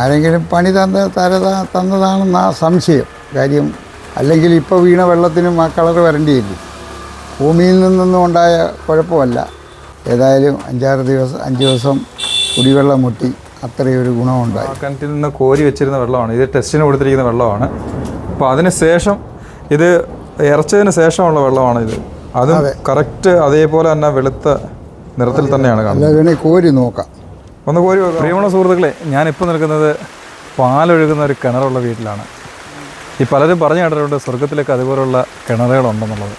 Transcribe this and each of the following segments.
ആരെങ്കിലും പണി തന്ന തര തന്നതാണെന്നാ സംശയം കാര്യം അല്ലെങ്കിൽ ഇപ്പോൾ വീണ വെള്ളത്തിനും ആ കളർ വരേണ്ടിയില്ലേ. ഭൂമിയിൽ നിന്നൊന്നും ഉണ്ടായ കുഴപ്പമല്ല. ഏതായാലും അഞ്ചാറ് ദിവസം അഞ്ച് ദിവസം കുടിവെള്ളം മുട്ടി അത്രയൊരു ഗുണമുണ്ടായി. ആ കിണറ്റിൽ നിന്ന് കോരി വെച്ചിരുന്ന വെള്ളമാണ്. ഇത് ടെസ്റ്റിന് കൊടുത്തിരിക്കുന്ന വെള്ളമാണ്. അപ്പോൾ അതിന് ശേഷം ഇത് ഇറച്ചതിന് ശേഷമുള്ള വെള്ളമാണ് ഇത്. അതും കറക്റ്റ് അതേപോലെ തന്നെ വെളുത്ത നിറത്തിൽ തന്നെയാണ് കാണുന്നത്. കോരി നോക്കാം. ഒന്ന് കോരി വെക്കാം. പ്രിയമുള്ള സുഹൃത്തുക്കളെ ഞാനിപ്പോൾ നിൽക്കുന്നത് പാലൊഴുകുന്ന ഒരു കിണറുള്ള വീട്ടിലാണ്. ഈ പലരും പറഞ്ഞു കേട്ടിട്ടുണ്ട് സ്വർഗത്തിലൊക്കെ അതുപോലുള്ള കിണറുകളുണ്ടെന്നുള്ളത്.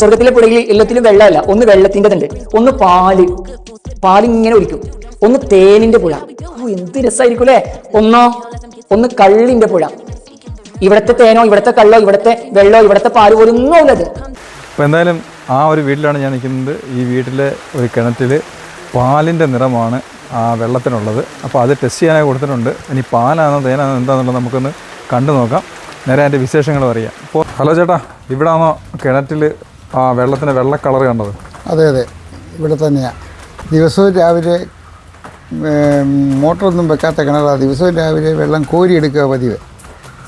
സ്വർഗത്തിലെ പുഴയിൽ എല്ലാത്തിലും വെള്ളമല്ല. ഒന്ന് വെള്ളത്തിന്റെതുണ്ട്. ഒന്ന് പാൽ. പാലിങ്ങനെ ഒഴിക്കും ഒന്ന് തേനിന്റെ പുഴ. ഓ എന്ത് രസമായിരിക്കും അല്ലേ? ഒന്നോ ഒന്ന് കള്ളിന്റെ പുഴ. ഇവിടത്തെ തേനോ ഇവിടത്തെ കള്ളോ ഇവിടത്തെ വെള്ളോ ഇവിടത്തെ പാൽ പോലും ഒന്നും ഉള്ളത് അപ്പോൾ എന്തായാലും ആ ഒരു വീട്ടിലാണ് ഞാൻ നിൽക്കുന്നത്. ഈ വീട്ടിലെ ഒരു കിണറ്റിൽ പാലിന്റെ നിറമാണ് ആ വെള്ളത്തിനുള്ളത്. അപ്പോൾ അത് ടെസ്റ്റ് ചെയ്യാനായി കൊടുത്തിട്ടുണ്ട്. ഇനി പാലാണോ തേനാണോ എന്താണെന്നുള്ളത് നമുക്കൊന്ന് കണ്ടു നോക്കാം. നേരെ അതിന്റെ വിശേഷങ്ങൾ അറിയാം അപ്പോൾ ഹലോ ചേട്ടാ ഇവിടാണോ കിണറ്റിൽ ആ വെള്ളത്തിന്റെ വെള്ള കളർ കണ്ടത്? അതെ അതെ. ഇവിടെ തന്നെയാണ് ദിവസവും രാവിലെ മോട്ടറൊന്നും വെക്കാത്ത കിണറാണ് ദിവസവും രാവിലെ വെള്ളം കോരിയെടുക്കുക പതിവ്.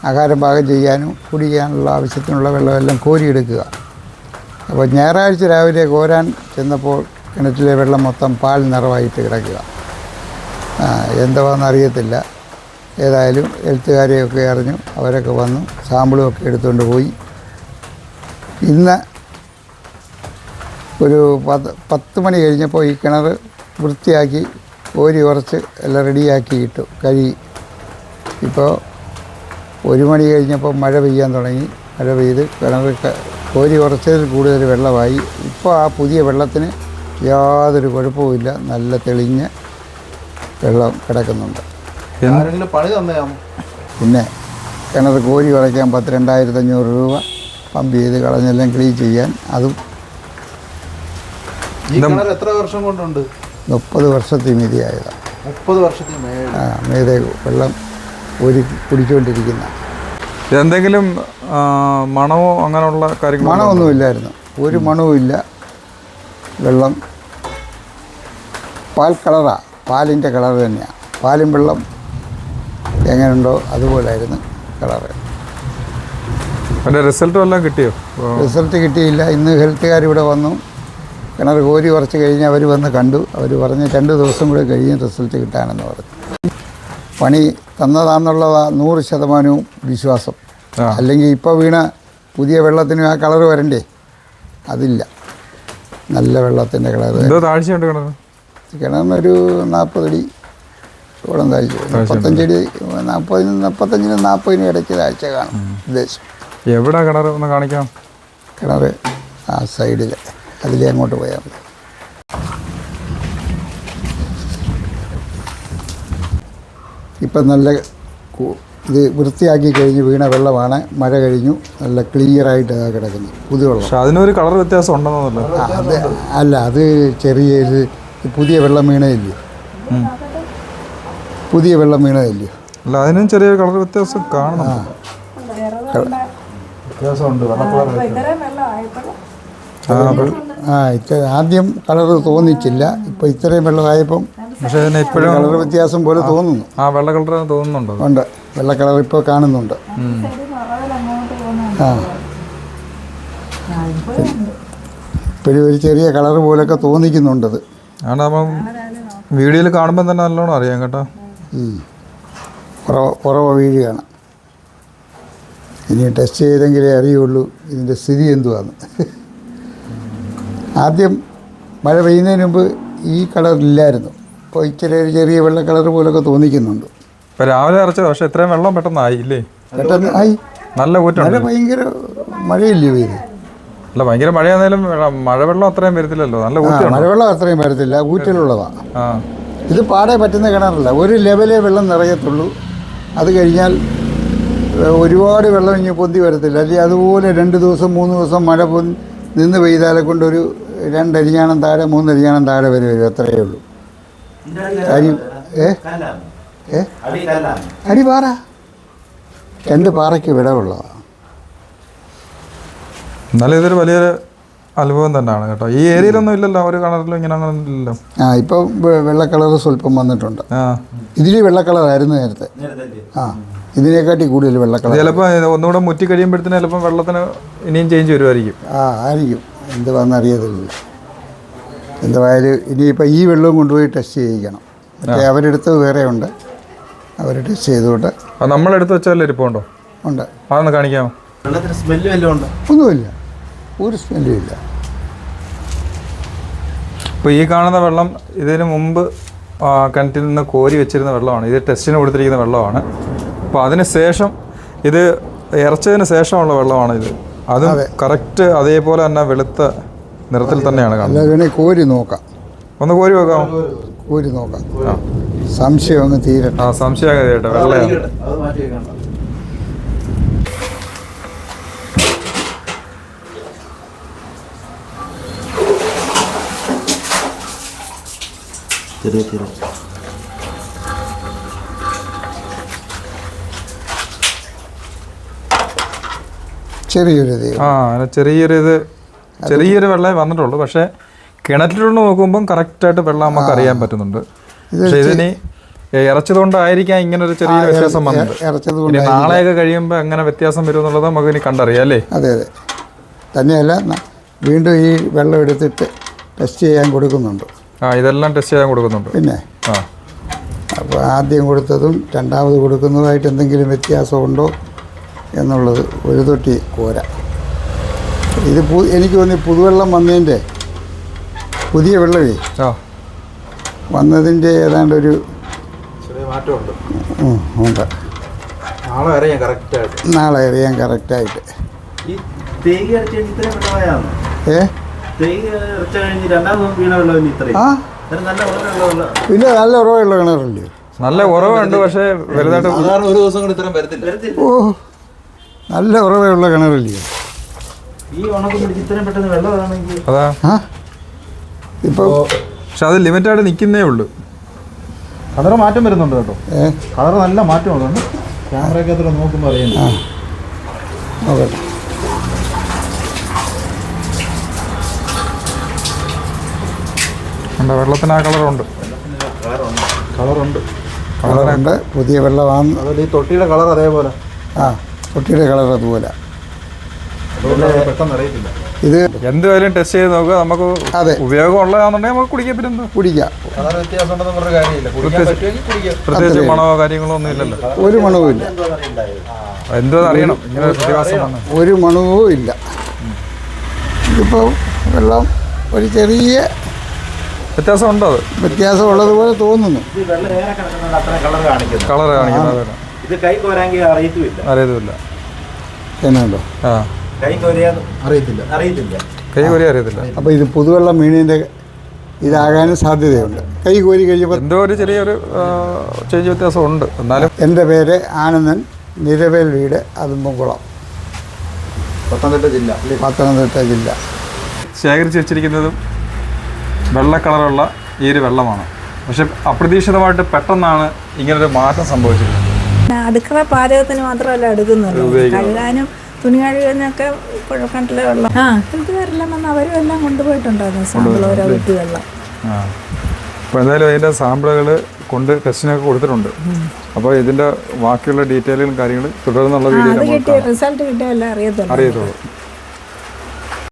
ആഹാരം പാകം ചെയ്യാനും കുടിക്കാനുള്ള ആവശ്യത്തിനുള്ള വെള്ളമെല്ലാം കോരിയെടുക്കുക. അപ്പോൾ ഞായറാഴ്ച രാവിലെ കോരാൻ ചെന്നപ്പോൾ കിണറ്റിലെ വെള്ളം മൊത്തം പാൽ നിറവായിട്ട് കിടക്കുക. അറിയത്തില്ല. ഏതായാലും എഴുത്തുകാരെയൊക്കെ അറിഞ്ഞു അവരൊക്കെ വന്നു സാമ്പിളും ഒക്കെ എടുത്തുകൊണ്ട് പോയി. ഇന്ന് ഒരു പത്ത് പത്ത് മണി കഴിഞ്ഞപ്പോൾ ഈ കിണർ വൃത്തിയാക്കി ഓരി ഉറച്ച് എല്ലാം റെഡിയാക്കി ഇട്ടു കഴുകി. ഇപ്പോൾ ഒരു മണി കഴിഞ്ഞപ്പോൾ മഴ പെയ്യാൻ തുടങ്ങി. മഴ പെയ്ത് കിണർ ഓരി ഉറച്ചതിൽ കൂടുതൽ വെള്ളമായി. ഇപ്പോൾ ആ പുതിയ വെള്ളത്തിന് യാതൊരു കുഴപ്പവുമില്ല. നല്ല തെളിഞ്ഞ് വെള്ളം കിടക്കുന്നുണ്ട്. ആരെങ്കിലും പണി തന്നെയാമോ പിന്നെ കിണർ കോരി ഉറയ്ക്കാൻ പത്ത് രണ്ടായിരത്തി അഞ്ഞൂറ് രൂപ പമ്പ് ചെയ്ത് കളഞ്ഞെല്ലാം ക്ലീൻ ചെയ്യാൻ അതും എത്ര വർഷം കൊണ്ടുണ്ട്? മുപ്പത് വർഷത്തിൽ മീതിയായതാണ് മുപ്പത് വർഷത്തിൽ ആ, മീതെ വെള്ളം ഒരു കുടിച്ചുകൊണ്ടിരിക്കുന്ന എന്തെങ്കിലും മണമോ അങ്ങനെയുള്ള കാര്യങ്ങൾ മണമൊന്നും ഇല്ലായിരുന്നു ഒരു മണവും ഇല്ല വെള്ളം പാൽ കളറാണ് പാലിന്റെ കളർ തന്നെയാണ് പാലും വെള്ളം എങ്ങനെയുണ്ടോ അതുപോലായിരുന്നു കളറ്. റിസൾട്ട് വല്ലതും കിട്ടിയോ? റിസൾട്ട് കിട്ടിയില്ല. ഇന്ന് ഹെൽത്തുകാർ ഇവിടെ വന്നു. കിണർ കോരി കുറച്ച് കഴിഞ്ഞ് അവർ വന്ന് കണ്ടു. അവർ പറഞ്ഞ് രണ്ട് ദിവസം കൂടെ കഴിഞ്ഞ് റിസൾട്ട് കിട്ടാനെന്ന് പറഞ്ഞു. പണി തന്നതാണെന്നുള്ള നൂറ് ശതമാനവും വിശ്വാസം. അല്ലെങ്കിൽ ഇപ്പോൾ വീണ പുതിയ വെള്ളത്തിന് ആ കളർ വരണ്ടേ? അതില്ല. നല്ല വെള്ളത്തിന്റെ കളർ താഴ്ചയുണ്ട് കിണറ് കിണറിനൊരു നാൽപ്പതടി ഓളം താഴ്ച മുപ്പത്തഞ്ചടി നാൽപ്പതിന് മുപ്പത്തഞ്ചിനും നാൽപ്പതിനും ഇടയ്ക്ക് താഴ്ച കാണും. ഉദ്ദേശം. എവിടെ കിണർ ഒന്ന് കാണിക്കാം? കിണർ ആ സൈഡിൽ അതിലേ അങ്ങോട്ട് പോയാൽ മതി. ഇപ്പം നല്ല ഇത് വൃത്തിയാക്കി കഴിഞ്ഞ് വീണ വെള്ളമാണ്. മഴ കഴിഞ്ഞു. നല്ല ക്ലിയറായിട്ട് ഇതാ കിടക്കുന്നു. പുതുവെള്ളം. പക്ഷെ അതിനൊരു കളർ വ്യത്യാസം ഉണ്ടെന്നല്ലോ അത് അല്ല അത് ചെറിയ ഇത് പുതിയ വെള്ളം വീണതില്ലേ പുതിയ വെള്ളം വീണതില്ലേ അല്ല അതിനും ചെറിയ കളർ വ്യത്യാസം കാണണം. വ്യത്യാസമുണ്ട് ആ, അപ്പോൾ- ആ ഇത്ര ആദ്യം കളർ തോന്നിച്ചില്ല ഇപ്പോൾ ഇത്രയും വെള്ളമായപ്പം പക്ഷേ അതിന് ഇപ്പോഴും കളർ വ്യത്യാസം പോലെ തോന്നുന്നു. ആ വെള്ള കളർ തോന്നുന്നുണ്ടോ ഉണ്ട്. വെള്ള കളർ ഇപ്പോൾ കാണുന്നുണ്ട്. ആ ഇപ്പോഴും ഒരു ചെറിയ കളർ പോലൊക്കെ തോന്നിക്കുന്നുണ്ടത്. ആണ് വീഡിയോയിൽ കാണുമ്പോൾ തന്നെ നല്ലോണം അറിയാം കേട്ടോ. കുറവ് കുറവ് വീഴുകയാണ് ഇനി ടെസ്റ്റ് ചെയ്തെങ്കിലേ അറിയുള്ളൂ ഇതിന്റെ സ്ഥിതി എന്തുവാന്ന്. ആദ്യം മഴ പെയ്യുന്നതിന് മുമ്പ് ഈ കളർ ഇല്ലായിരുന്നു. ഇപ്പോൾ ഇച്ചിരി ഒരു ചെറിയ വെള്ള കളർ പോലൊക്കെ തോന്നിക്കുന്നുണ്ട്. ഇപ്പം രാവിലെ ഇറച്ചത് പക്ഷേ ഇത്രയും വെള്ളം പെട്ടെന്ന് ആയില്ലേ പെട്ടെന്ന് ആയി നല്ല ഊറ്റുണ്ട് ഭയങ്കര മഴയില്ലേ പെയ്ത്? അല്ല ഭയങ്കര മഴയാണെങ്കിലും വെള്ളം- മഴവെള്ളം അത്രയും വരത്തില്ലല്ലോ. നല്ല മഴവെള്ളം അത്രയും വരത്തില്ല. ഊറ്റലുള്ളതാണ് ഇത് പാടെ പറ്റുന്ന കിണറല്ല. ഒരു ലെവലേ വെള്ളം നിറയത്തുള്ളൂ. അത് കഴിഞ്ഞാൽ ഒരുപാട് വെള്ളം ഇനി പൊന്തി വരത്തില്ല. അല്ലെങ്കിൽ അതുപോലെ രണ്ട് ദിവസം മൂന്ന് ദിവസം മഴ പൊന്തി നിന്ന് പെയ്താലെ കൊണ്ടൊരു രണ്ടരിഞ്ഞാണം താഴെ മൂന്നരിഞ്ഞാണം താഴെ വരെ വരും. അത്രയേ ഉള്ളൂ. അരി ഏ? ഏ? അരി പാറ. രണ്ട് പാറയ്ക്ക് വിടവുള്ളതാണ് എന്നാലും ഇതൊരു വലിയൊരു അത്ഭുതം തന്നെയാണ് കേട്ടോ. ഈ ഏരിയയിലൊന്നും ഇല്ലല്ലോ ഒരു കളറിലും ഇങ്ങനെ അങ്ങനെ ഇല്ലല്ലോ. ആ ഇപ്പോൾ വെള്ള കളർ സ്വല്പം വന്നിട്ടുണ്ട്. ആ. ഇതിൽ വെള്ള കളറായിരുന്നു നേരത്തെ. ആ ഇതിനെക്കാട്ടി കൂടുതൽ വെള്ള കളർ. ചിലപ്പോൾ ഒന്നുകൂടെ മുറ്റി കഴിയുമ്പോഴത്തേന് ചിലപ്പോൾ വെള്ളത്തിന് ഇനിയും ചേഞ്ച് വരുമായിരിക്കും. ആ ആയിരിക്കും. എന്ത് വന്നറിയത്തില്ല എന്തായാലും ഇനിയിപ്പോൾ ഈ വെള്ളവും കൊണ്ടുപോയി ടെസ്റ്റ് ചെയ്യിക്കണം. മറ്റേ അവരെടുത്ത് വേറെ ഉണ്ട്. അവർ ടെസ്റ്റ് ചെയ്തോട്ട് നമ്മളെടുത്ത് വെച്ചാൽ ഇരിപ്പുണ്ടോ? ഉണ്ട്. അതൊന്ന് കാണിക്കാമോ? ഒന്നുമില്ല. ഒരു സ്മെല്ലും ഇല്ല. ഇപ്പോൾ ഈ കാണുന്ന വെള്ളം ഇതിന് മുമ്പ് കിണറ്റിൽ നിന്ന് കോരി വെച്ചിരുന്ന വെള്ളമാണ്. ഇത് ടെസ്റ്റിന് കൊടുത്തിരിക്കുന്ന വെള്ളമാണ്. അപ്പോൾ അതിന് ശേഷം ഇത് ഇറച്ചതിന് ശേഷമുള്ള വെള്ളമാണ് ഇത് അതും. കറക്റ്റ് അതേപോലെ തന്നെ വെളുത്ത നിറത്തിൽ തന്നെയാണ് കാണുന്നത്. വേണേൽ കോരി നോക്കാം. ഒന്ന് കോരി വെക്കാം കോരി നോക്കാം. സംശയം ഒന്ന് തീരട്ടെ. ആ സംശയം തീരട്ടെ വെള്ളയാണ് അത് മാറ്റി വെക്കണ്ട ചെറിയ ചെറിയ ചെറിയൊരു ദൈവം ആ അങ്ങനെ ചെറിയൊരു ഇത് ചെറിയൊരു വെള്ളമേ വന്നിട്ടുള്ളൂ. പക്ഷേ കിണറ്റിലൂടെ നോക്കുമ്പം കറക്റ്റായിട്ട് വെള്ളം നമുക്ക് അറിയാൻ പറ്റുന്നുണ്ട്. പക്ഷേ ഇതിന് ഇറച്ചതുകൊണ്ടായിരിക്കാം ഇങ്ങനെ ഒരു ചെറിയ വ്യത്യാസം വന്നത്. നാളെയൊക്കെ കഴിയുമ്പോൾ എങ്ങനെ വ്യത്യാസം വരും എന്നുള്ളത് നമുക്ക് ഇനി കണ്ടറിയാം അല്ലേ? അതെ അതെ. തന്നെയല്ല വീണ്ടും ഈ വെള്ളം എടുത്തിട്ട് ടെസ്റ്റ് ചെയ്യാൻ കൊടുക്കുന്നുണ്ട്. ആ ഇതെല്ലാം ടെസ്റ്റ് ചെയ്യാൻ കൊടുക്കുന്നുണ്ട്. പിന്നെ? ആ. അപ്പോൾ ആദ്യം കൊടുത്തതും രണ്ടാമത് കൊടുക്കുന്നതുമായിട്ട് എന്തെങ്കിലും വ്യത്യാസമുണ്ടോ എന്നുള്ളത് ഒരു തൊട്ടി കോര. ഇത് പു എനിക്ക് തോന്നി പുതുവെള്ളം വന്നതിന്റെ പുതിയ വെള്ളമേ? ആ. വന്നതിന്റെ ഏതാണ്ട് ഒരു ചെറിയ മാറ്റമുണ്ട്. ഉണ്ട്. നാളെ അറിയാം കറക്റ്റായിട്ട് നാളെ അറിയാൻ കറക്റ്റായിട്ട് ഏ? പിന്നെ നല്ല ഉറവുള്ള കിണറുണ്ട്. നല്ല ഉറവുണ്ട് പക്ഷേ വലുതായിട്ട് ഒരു ദിവസം കൂടി ഇത്രയും വരത്തില്ല. ഓ നല്ല ഉറവുള്ള കിണറില്ല? അതാ. ഇപ്പോൾ പക്ഷെ അത് ലിമിറ്റായിട്ട് നിൽക്കുന്നേ ഉള്ളൂ. കളർ മാറ്റം വരുന്നുണ്ട് കേട്ടോ. കളർ നല്ല മാറ്റം ഉള്ളതുകൊണ്ട് ക്യാമറയൊക്കെ അത്ര നോക്കുമ്പോൾ അറിയുന്നു നോക്കട്ടെ. ഉണ്ട്? വെള്ളത്തിന് ആ കളറുണ്ട്. കളറുണ്ട്. കളറുണ്ട്. പുതിയ വെള്ളമാണ് അതുപോലെ ഈ തൊട്ടിയുടെ കളർ അതേപോലെ. ആ തൊട്ടിയുടെ കളർ അതുപോലെ. പെട്ടെന്ന് അറിയത്തില്ല. ഇത് എന്തുവായാലും ടെസ്റ്റ് ചെയ്ത് നോക്കുക. നമുക്ക് അതെ. ഉപയോഗം ഉള്ളതാണെന്നുണ്ടെങ്കിൽ നമുക്ക് കുടിക്കാൻ പറ്റുന്നത്. കുടിക്കാം. പ്രത്യേകിച്ച് മണമോ കാര്യങ്ങളോ ഒന്നും ഇല്ലല്ലോ. ഒരു മണവുമില്ല എന്തോ അറിയണം. ഇങ്ങനെ ഒരു പ്രതിഭാസം ഒരു മണവും ഇല്ല. ഇതിപ്പോൾ വെള്ളം ഒരു ചെറിയ വ്യത്യാസം ഉണ്ടോ വ്യത്യാസം ഉള്ളതുപോലെ തോന്നുന്നു. ഇത് വെള്ളം ഏറെ കിടക്കുന്നുണ്ട് അത്ര കളർ കാണിക്കുന്നത് കളർ കാണിക്കുന്നത് ഇത് കൈ കോരാങ്കിൽ അറിയത്തുമില്ല. അറിയത്തുമില്ല. എന്നുണ്ടോ? ആ. കൈ അറിയത്തില്ല. അറിയത്തില്ല. കൈ കോരി അറിയത്തില്ല. അപ്പോൾ ഇത് പുതുവെള്ളം വീണിന്റെ ഇതാകാനും സാധ്യതയുണ്ട്. കൈ കോരി കഴിയുമ്പോൾ എന്തോ ഒരു ചെറിയൊരു ചേഞ്ച് വ്യത്യാസം ഉണ്ട് എന്നാലും എന്റെ പേര് ആനന്ദൻ നിരവേൽ വീട് അതുമ്പുംകുളം പത്തനംതിട്ട ജില്ല. പത്തനംതിട്ട ജില്ല. ശേഖരിച്ച് വെച്ചിരിക്കുന്നതും വെള്ള കളറുള്ള ഈ ഒരു വെള്ളമാണ്. പക്ഷെ അപ്രതീക്ഷിതമായിട്ട് പെട്ടെന്നാണ് ഇങ്ങനൊരു മാറ്റം സംഭവിച്ചിട്ടുള്ളത് അടുക്കള പാചകത്തിന് മാത്രമല്ല എടുക്കുന്നുള്ളൂ. കഴുകാനും തുണി കഴുകാനൊക്കെ കുഴക്കണ്ടിലെ വെള്ളം. ആ ഹെൽത്തുകാരെല്ലാം വന്ന് അവരും എല്ലാം കൊണ്ടുപോയിട്ടുണ്ടായിരുന്നു. സാമ്പിൾ ഓരോ കുട്ടി ആ. അപ്പോൾ എന്തായാലും അതിന്റെ സാമ്പിളുകൾ കൊണ്ട് ടെസ്റ്റിനൊക്കെ കൊടുത്തിട്ടുണ്ട്. അപ്പോൾ ഇതിന്റെ ബാക്കിയുള്ള ഡീറ്റെയിലും കാര്യങ്ങളും തുടർന്നുള്ള വീഡിയോ റിസൾട്ട് അറിയത്തുള്ളൂ. അറിയത്തുള്ളൂ.